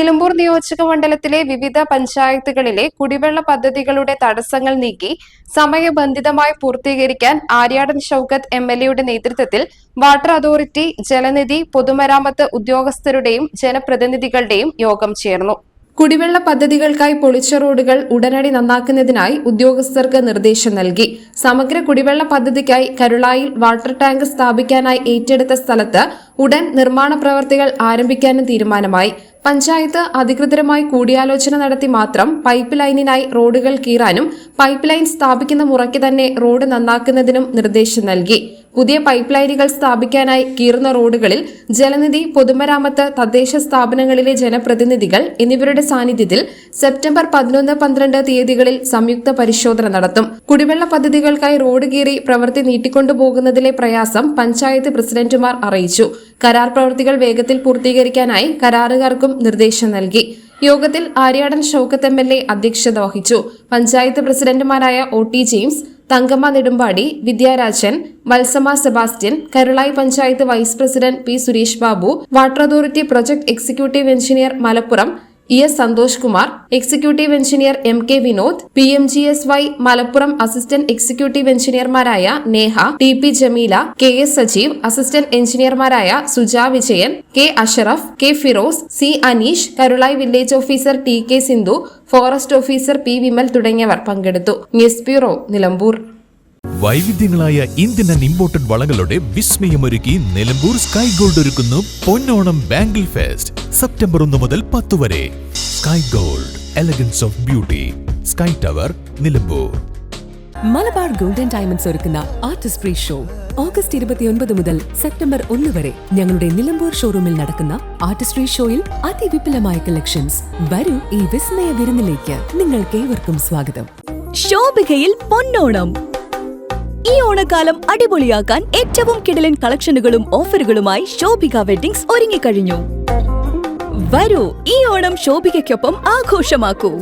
നിലമ്പൂർ നിയോജക മണ്ഡലത്തിലെ വിവിധ പഞ്ചായത്തുകളിലെ കുടിവെള്ള പദ്ധതികളുടെ തടസ്സങ്ങൾ നീക്കി സമയബന്ധിതമായി പൂർത്തീകരിക്കാൻ ആര്യാടൻ ഷൌക്കത്ത് എം എൽ എയുടെ നേതൃത്വത്തിൽ വാട്ടർ അതോറിറ്റി ജലനിധി പൊതുമരാമത്ത് ഉദ്യോഗസ്ഥരുടെയും ജനപ്രതിനിധികളുടെയും യോഗം ചേർന്നു. കുടിവെള്ള പദ്ധതികൾക്കായി പൊളിച്ച റോഡുകൾ ഉടനടി നന്നാക്കുന്നതിനായി ഉദ്യോഗസ്ഥർക്ക് നിർദ്ദേശം നൽകി. സമഗ്ര കുടിവെള്ള പദ്ധതിക്കായി കരുളായിൽ വാട്ടർ ടാങ്ക് സ്ഥാപിക്കാനായി ഏറ്റെടുത്ത സ്ഥലത്ത് ഉടൻ നിർമ്മാണ പ്രവർത്തികൾ ആരംഭിക്കാനും തീരുമാനമായി. പഞ്ചായത്ത് അധികൃതരുമായി കൂടിയാലോചന നടത്തി മാത്രം പൈപ്പ് ലൈനിനായി റോഡുകൾ കീറാനും പൈപ്പ് ലൈൻ സ്ഥാപിക്കുന്ന മുറയ്ക്ക് തന്നെ റോഡ് നന്നാക്കുന്നതിനും നിർദ്ദേശം നൽകി. പുതിയ പൈപ്പ് ലൈനുകൾ സ്ഥാപിക്കാനായി കീറുന്ന റോഡുകളിൽ ജലനിധി പൊതുമരാമത്ത് തദ്ദേശ സ്ഥാപനങ്ങളിലെ ജനപ്രതിനിധികൾ എന്നിവരുടെ സാന്നിധ്യത്തിൽ സെപ്റ്റംബർ പതിനൊന്ന് പന്ത്രണ്ട് തീയതികളിൽ സംയുക്ത പരിശോധന നടത്തും. കുടിവെള്ള പദ്ധതികൾക്കായി റോഡ് കീറി പ്രവൃത്തി നീട്ടിക്കൊണ്ടുപോകുന്നതിലെ പ്രയാസം പഞ്ചായത്ത് പ്രസിഡന്റുമാർ അറിയിച്ചു. കരാർ പ്രവൃത്തികൾ വേഗത്തിൽ പൂർത്തീകരിക്കാനായി കരാറുകാർക്കും നിർദ്ദേശം നൽകി. യോഗത്തിൽ Aryadan Shoukath M L A അധ്യക്ഷത വഹിച്ചു. പഞ്ചായത്ത് പ്രസിഡന്റുമാരായ O T James Thankamma Nedumpadi Vidyarajan Valsama Sebastian Karulai panchayat vice president P Suresh Babu water authority project executive engineer Malappuram E S Santhosh Kumar executive engineer M K Vinod P M G S Y Malappuram assistant executive എഞ്ചിനീയർമാരായ Neha T P Jameela K S Sajeev assistant എഞ്ചിനീയർമാരായ Suja Vijayan K Ashraf K Firoz C Aneesh Karulai village officer T K Sindhu forest officer P Vimal തുടങ്ങിയവർ പങ്കെടുത്തു. News bureau Nilambur. വൈവിധ്യങ്ങളായ Indian and imported വളകളുടെ വിസ്മയമൊരുക്കി Nilambur sky gold ഒരുക്കുന്നു പൊന്നോണം bangle fest. September ഒന്ന് മുതൽ പത്ത് വരെ. Sky gold elegance of beauty sky tower Nilambur. Malabar golden diamonds ഒരുക്കുന്ന ആർട്ടിസ്റ്റ് ഫ്രീ ഷോ ഓഗസ്റ്റ് ഇരുപത്തിയൊൻപത് മുതൽ സെപ്റ്റംബർ ഒന്ന് വരെ ഞങ്ങളുടെ നിലമ്പൂർ ഷോറൂമിൽ നടക്കുന്ന ആർട്ടിസ്റ്റ് ഫ്രീ ഷോയിൽ അതിവിപുലമായ കളക്ഷൻസ് വരൂ ഈ വിസ്മയ വിരുന്നിലേക്ക്. നിങ്ങൾക്ക് ഏവർക്കും സ്വാഗതം. ശോഭികയിൽ പൊന്നോണം. ഈ ഓണക്കാലം അടിപൊളിയാക്കാൻ ഏറ്റവും കിടലൻ കളക്ഷനുകളും ഓഫറുകളുമായി ശോഭിക വെഡിങ്സ് ഒരുങ്ങിക്കഴിഞ്ഞു. വരൂ. ഈ ഓണം ശോഭികയ്ക്കൊപ്പം ആഘോഷമാക്കൂ.